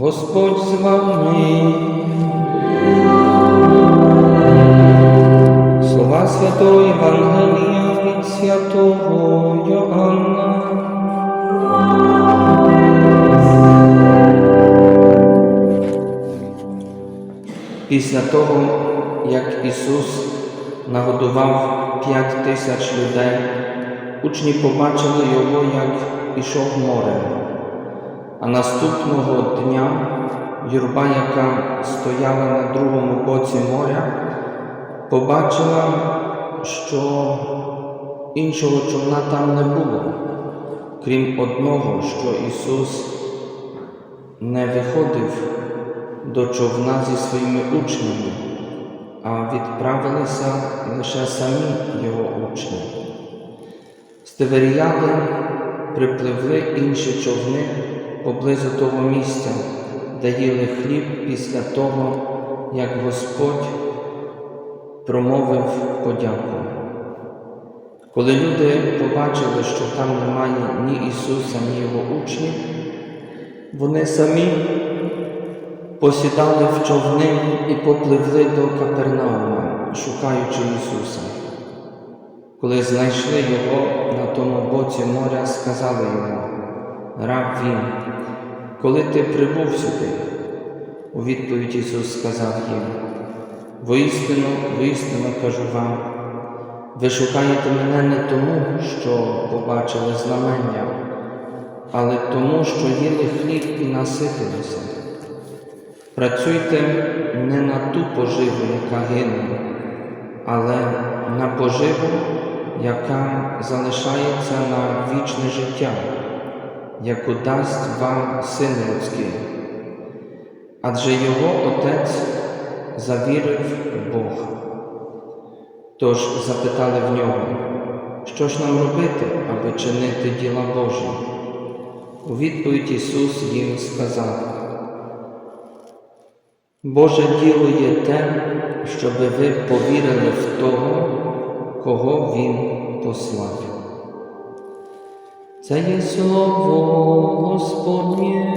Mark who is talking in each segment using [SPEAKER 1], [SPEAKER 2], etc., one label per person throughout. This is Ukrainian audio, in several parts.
[SPEAKER 1] Господь з вами. Слова святого Євангелія від святого Йоанна. Після того, як Ісус нагодував п'ять тисяч людей, учні побачили його, як ішов морем. А наступного дня юрба, яка стояла на другому боці моря, побачила, що іншого човна там не було, крім одного, що Ісус не виходив до човна зі своїми учнями, а відправилися лише самі його учні. З припливли інші човни поблизу того місця, де їли хліб після того, як Господь промовив подяку. Коли люди побачили, що там немає ні Ісуса, ні Його учнів, вони самі посідали в човни і попливли до Капернаума, шукаючи Ісуса. Коли знайшли Його на тому боці моря, сказали йому, раб він, коли ти прибув сюди? У відповідь Ісус сказав їм, воістину, воістину кажу вам, ви шукаєте мене не тому, що побачили знамення, але тому, що їли хліб і наситилися. Працюйте не на ту поживу, яка гине, але на поживу, яка залишається на вічне життя, яку дасть вам Син Людський. Адже його Отець завірив Бог. Тож запитали в нього, що ж нам робити, аби чинити діла Божі? У відповідь Ісус їм сказав, Боже діло є те, щоб ви повірили в того, кого Він послав. Це є слово Господнє.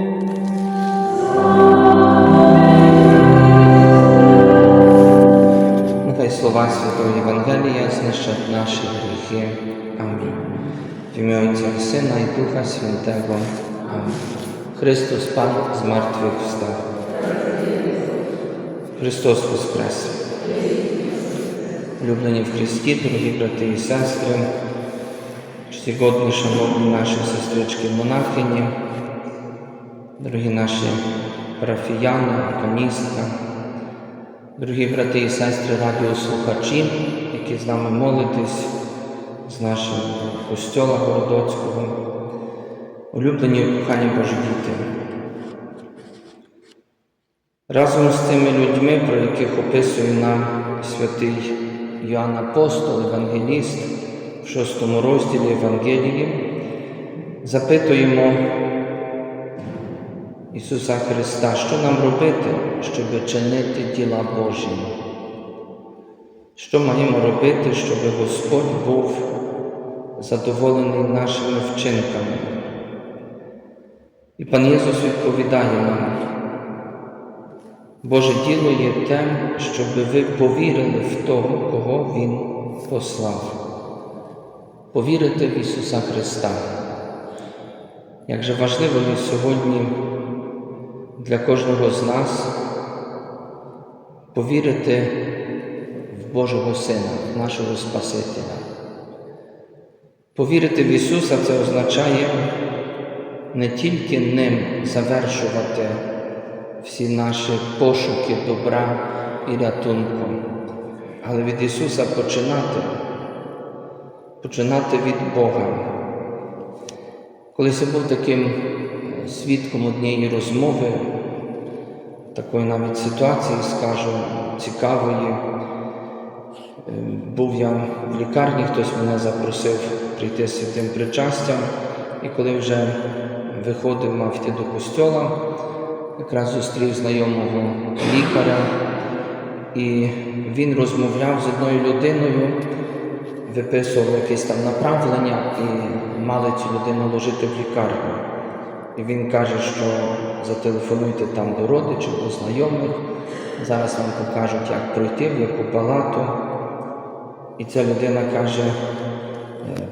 [SPEAKER 1] Нехай слова Святого Євангелія знищать наші гріхи. Амінь. В ім'я Отця Сина і Духа Святого. Амінь. Христос Пан з мертвих встав. Христос Воскрес! Улюблені в Христі, дорогі брати і сестри, чтігодні, шановні наші сестрички монахині, дорогі наші парафіяни, органістка, дорогі брати і сестри, радіослухачі, які з нами молитесь з нашого костьола Городоцького, улюблені кохані Божі діти. Разом з тими людьми, про яких описує нам святий Йоанн Апостол, Евангеліст шостому розділі Євангелії, запитуємо Ісуса Христа, що нам робити, щоб чинити діла Божі? Що маємо робити, щоб Господь був задоволений нашими вчинками? І пан Єсус відповідає нам. Боже діло є тим, щоб ви повірили в того, кого Він послав. Повірити в Ісуса Христа. Як же важливо сьогодні для кожного з нас повірити в Божого Сина, в нашого Спасителя. Повірити в Ісуса це означає не тільки ним завершувати всі наші пошуки добра і рятунку, але від Ісуса починати, починати від Бога. Колись я був таким свідком однієї розмови, такої навіть ситуації, скажу, цікавої. Був я в лікарні, хтось мене запросив прийти з святим причастям, і коли вже виходив, мав йти до костьола, якраз зустрів знайомого лікаря, і він розмовляв з одною людиною, виписував якесь там направлення і мали цю людину ложити в лікарню. І він каже, що зателефонуйте там до родичів, до знайомих, зараз вам покажуть, як пройти, в яку палату. І ця людина каже,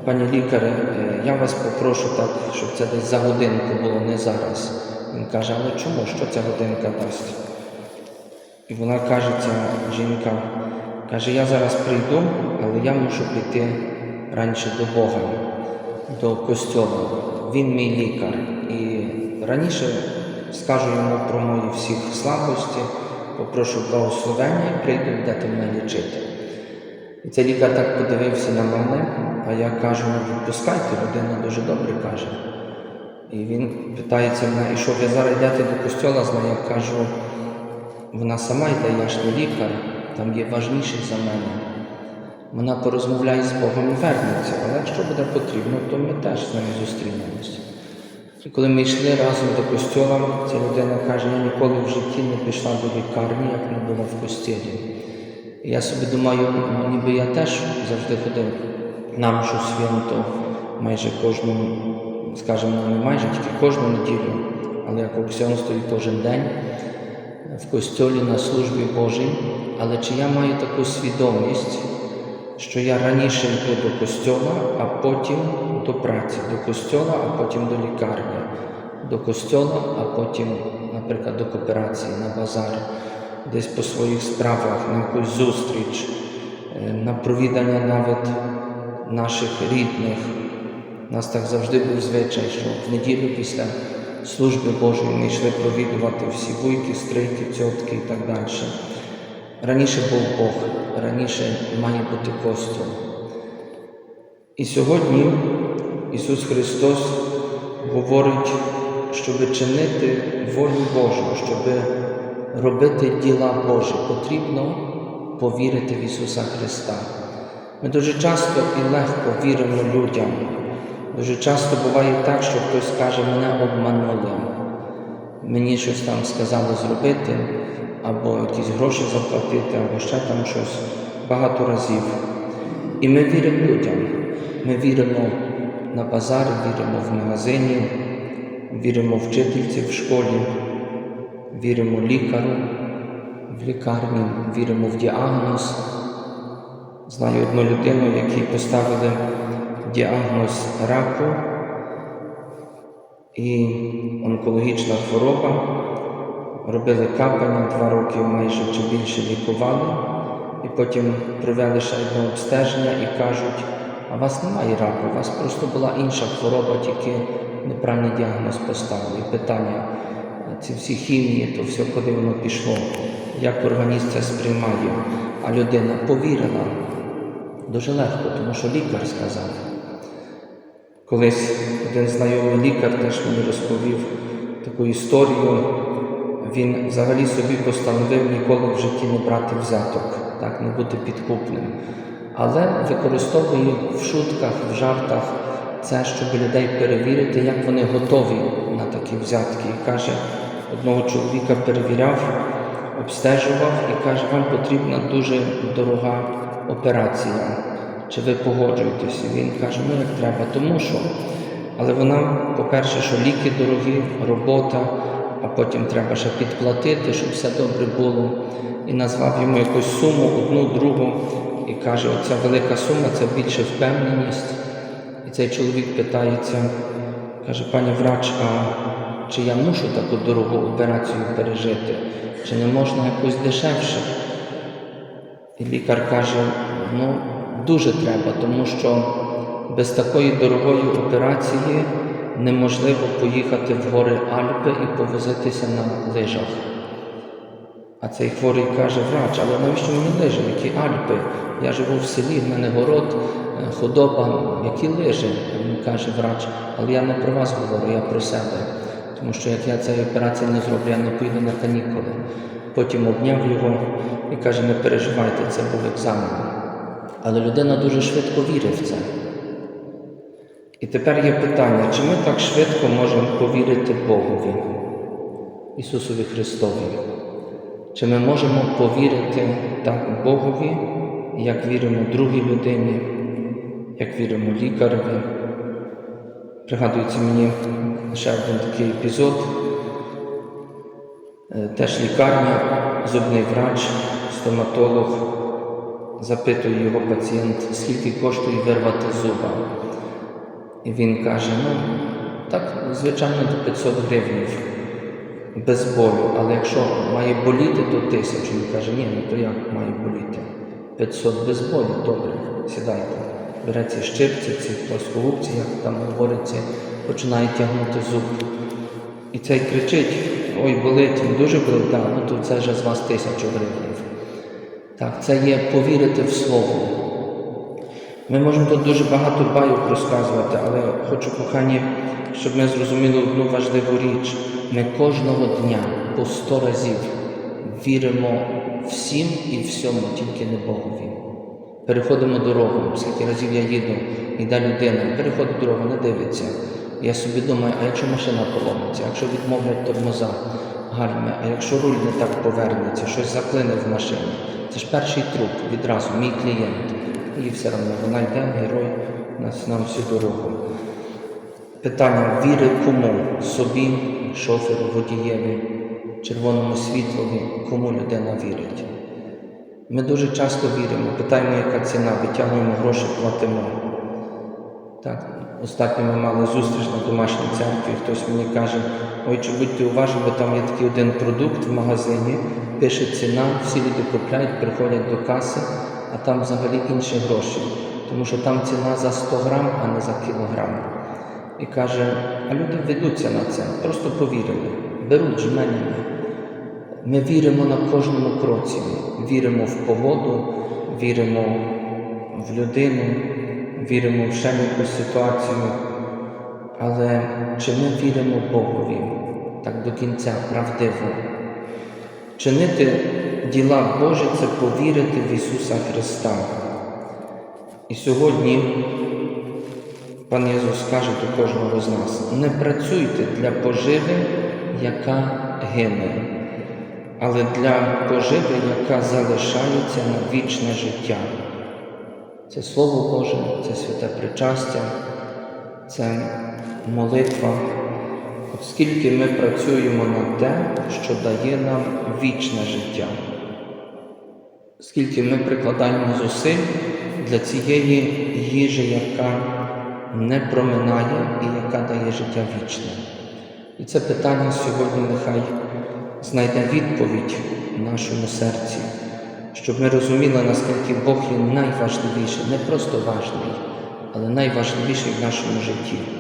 [SPEAKER 1] пані лікаре, я вас попрошу так, щоб це десь за годинку було, не зараз. Він каже, але чому? Що ця годинка дасть? І вона каже, ця жінка, каже, я зараз прийду, але я мушу піти раніше до Бога, до костьола. Він мій лікар. І раніше скажу йому про мої всіх слабості, попрошу благословення і прийду, будете мене лічити. І цей лікар так подивився на мене, а я кажу, ну відпускайте, людина дуже добре каже. І він питається мене, і що ви зараз йдете до костьола з нею? Я кажу, вона сама йде, я ж не лікар, там є важніший за мене. Вона порозмовляє з Богом і вернеться, але якщо буде потрібно, то ми теж з нею зустрінемося. І коли ми йшли разом до костьола, ця людина каже, я ніколи в житті не пішла до лікарні, як не була в костілі. І я собі думаю, ну ніби я теж завжди ходив на мшу свято, майже кожну, скажімо, не майже тільки кожну неділю, але як оксіон стоїть кожен день в костьолі на службі Божій. Але чи я маю таку свідомість, що я раніше йду до костьола, а потім до праці, до костьола, а потім до лікарні, до костьола, а потім, наприклад, до кооперації, на базар, десь по своїх справах, на якусь зустріч, е, на провідання навіть наших рідних. У нас так завжди був звичай, що в неділю після служби Божої ми йшли провідувати всі вуйки, стрийки, цьотки і так далі. Раніше був Бог, раніше має бути костюм. І сьогодні Ісус Христос говорить, щоб чинити волю Божу, щоб робити діла Божі, потрібно повірити в Ісуса Христа. Ми дуже часто і легко віримо людям. Дуже часто буває так, що хтось каже, мене обманули, мені щось там сказали зробити, або якісь гроші заплатити, або ще там щось багато разів. І ми віримо людям. Ми віримо на базарі, віримо в магазині, віримо вчительці в школі, віримо лікару в лікарні, віримо в діагноз. Знаю одну людину, якій поставили діагноз раку і онкологічна хвороба. Робили капання, два роки майже чи більше лікували, і потім провели ще одне обстеження і кажуть, а у вас немає раку, у вас просто була інша хвороба, тільки неправильний діагноз поставили. І питання, ці всі хімії, то все, куди воно пішло, як організм це сприймає. А людина повірила дуже легко, тому що лікар сказав. Колись один знайомий лікар теж мені розповів таку історію. Він взагалі собі постановив ніколи в житті не брати взяток, так, не бути підкупним. Але використовує в шутках, в жартах це, щоб людей перевірити, як вони готові на такі взятки. І каже, одного чоловіка перевіряв, обстежував і каже, вам потрібна дуже дорога операція. Чи ви погоджуєтесь? І Він каже, ну як треба, тому що. Але вона, по-перше, що ліки дорогі, робота, а потім треба ще підплатити, щоб все добре було. І назвав йому якусь суму, одну, другу, і каже, оця велика сума це більше впевненість. І цей чоловік питається, каже, пані врач, а чи я мушу таку дорогу операцію пережити? Чи не можна якось дешевше? І лікар каже, ну дуже треба, тому що без такої дорогої операції неможливо поїхати в гори Альпи і повозитися на лижах. А цей хворий каже, врач, але навіщо мені лижі, які Альпи? Я живу в селі, в мене город, е, худоба, які лижі? Він каже, врач, але я не про вас говорю, я про себе. Тому що як я цієї операції не зроблю, я не поїду на канікули. Потім обняв його і каже, не переживайте, це був екзамен. Але людина дуже швидко вірить в це. І тепер є питання, чи ми так швидко можемо повірити Богові, Ісусові Христові? Чи ми можемо повірити так Богові, як віримо другій людині, як віримо лікареві? Пригадується мені ще один такий епізод. Е, Теж лікарня, зубний врач, стоматолог запитує його пацієнт, скільки коштує вирвати зуба. І він каже, ну, так, звичайно, до 500 гривень. без болю. Але якщо має боліти, то тисячу. Він каже, ні, ну то як має боліти? 500 без болю, добре, сідайте. Бере ці щипці, ці плоскогубці, як там говориться, починає тягнути зуб. І цей кричить: ой, болить, він дуже болить, так, ну то це вже з вас тисячу гривень. Так, це є повірити в слово. Ми можемо тут дуже багато байок розказувати, але хочу, кохані, щоб ми зрозуміли одну важливу річ. Ми кожного дня по сто разів віримо всім і всьому, тільки не Богові. Переходимо дорогу, скільки разів я їду, йде людина, переходить дорогу, не дивиться. Я собі думаю, а якщо машина поломиться, якщо відмовлять тормоза, гальми, а якщо руль не так повернеться, щось заклине в машині. Це ж перший труп відразу, мій клієнт. І все одно вона йде, герой нас нам всю дорогу. Питання віри кому? Собі, шоферу, водієві, червоному світлові, кому людина вірить. Ми дуже часто віримо, питаємо, яка ціна, витягуємо гроші, платимо. Так, остатньо ми мали зустріч на домашній церкві, хтось мені каже, ой, чи будьте уважні, бо там є такий один продукт в магазині, пише ціна, всі люди купляють, приходять до каси, а там взагалі інші гроші. Тому що там ціна за 100 грам, а не за кілограм. І каже, а люди ведуться на це, просто повірили, беруть жменями. Ми віримо на кожному кроці, віримо в погоду, віримо в людину, віримо в ще якусь ситуацію. Але чи ми віримо Богові так до кінця правдиво? Чинити діла Божі це повірити в Ісуса Христа. І сьогодні Пан Ісус каже до кожного з нас: не працюйте для поживи, яка гине, але для поживи, яка залишається на вічне життя. Це Слово Боже, це святе причастя, це молитва. Оскільки ми працюємо на те, що дає нам вічне життя, скільки ми прикладаємо зусиль для цієї їжі, яка не проминає і яка дає життя вічне. І це питання сьогодні нехай знайде відповідь в нашому серці, щоб ми розуміли, наскільки Бог є найважливіший, не просто важний, але найважливіший в нашому житті.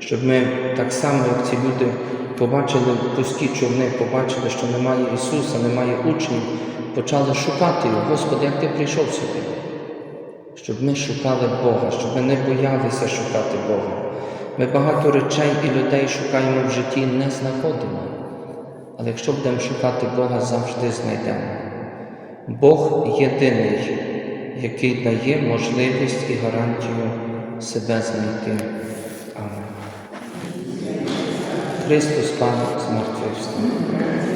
[SPEAKER 1] Щоб ми так само, як ці люди побачили пусті човни, побачили, що немає Ісуса, немає учнів, почали шукати Його. Господи, як Ти прийшов сюди? Щоб ми шукали Бога, щоб ми не боялися шукати Бога. Ми багато речей і людей шукаємо в житті, не знаходимо. Але якщо будемо шукати Бога, завжди знайдемо. Бог єдиний, який дає можливість і гарантію себе знайти. Амен. Христос Пан з мертвих встав.